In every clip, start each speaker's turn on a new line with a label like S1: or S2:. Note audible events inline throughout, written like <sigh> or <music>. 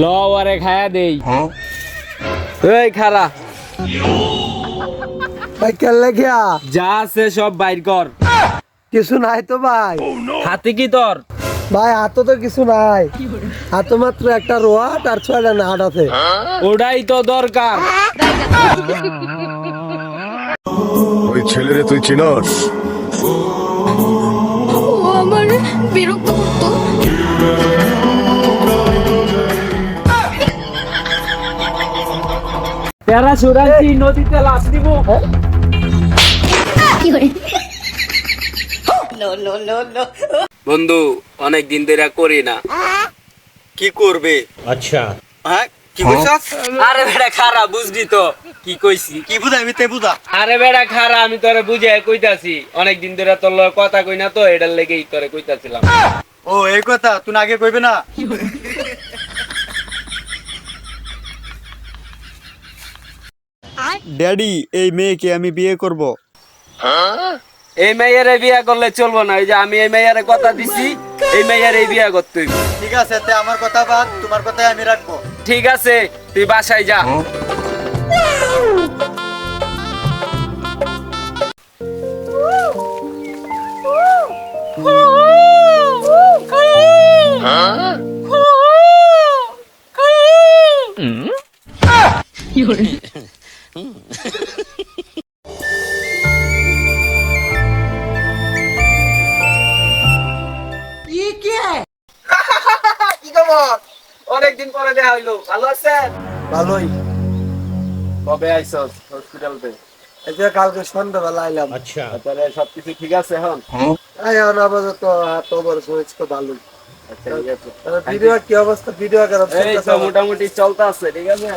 S1: ল ওরে খায়া দেই। এই খারা।
S2: ভাই কেলে
S1: যা আছে সব বাইর কর।
S2: কিছু নাই তো ভাই।
S1: হাতে কি তোর?
S2: ভাই হাতে তো কিছু নাই। হাতে মাত্র একটা রোয়াট আর ছয়টা নাট আছে।
S1: ওটাই তো দরকার।
S3: ওই ছেলেরে তুই চিনস?
S4: ও আমার বিরক্ত করতো।
S1: সুরাঞ্চি নদীতে লাশ দিব।
S4: কি করে
S1: বন্ধু অনেক দিন ধরে করি না।
S5: কি করবে? আচ্ছা। হ্যাঁ কি কইছস
S1: আরে বেটা খারা বুঝলি তো। কি কইছি?
S5: কি বুঝাইবি তে বুঝা?
S1: আরে বেটা খারা আমি তোরে বুঝে কইতাছি। অনেক দিন ধরে তোর কথা কই না তো এটার লেগেই তোরে কইতাছিলাম।
S5: ও এই কথা তুই আগে কইবে না? ড্যাডি এই মেয়েকে আমি বিয়ে করব।
S1: এই মেয়েরে বিয়া করলে চলবো না এই যে আমি এই মেয়েরে কথা দিছি এই মেয়ের এই বিয়া করতে
S5: ঠিক আছে তে আমার কথা বাদ তোমার কথাই আমি রাখব।
S1: ঠিক আছে তুই বাসায় যা। <laughs> কি? খবর? অনেকদিন পরে দেখা হইল। ভালো আছেন?
S2: ভালোই।
S1: কবে হসপিটাল তে
S2: যে কালকে সন্ধ্যাবেলা আইলাম।
S1: তাহলে সবকিছু ঠিক আছে এখন?
S2: এখন আপাতত হাত ওপর শরীর তো ভালোই
S1: আচ্ছা
S2: ভিডিও কি অবস্থা? ভিডিও কেন
S1: এই তো মোটামুটি চলতে আছে ঠিক আছে?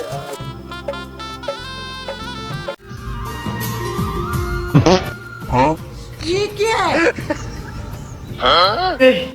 S1: <laughs>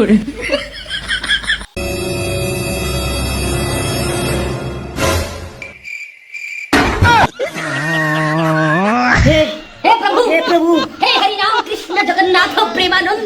S4: করে? হে প্রভু হে প্রভু হে হরি রাম কৃষ্ণ জগন্নাথ প্রেমানন্দ।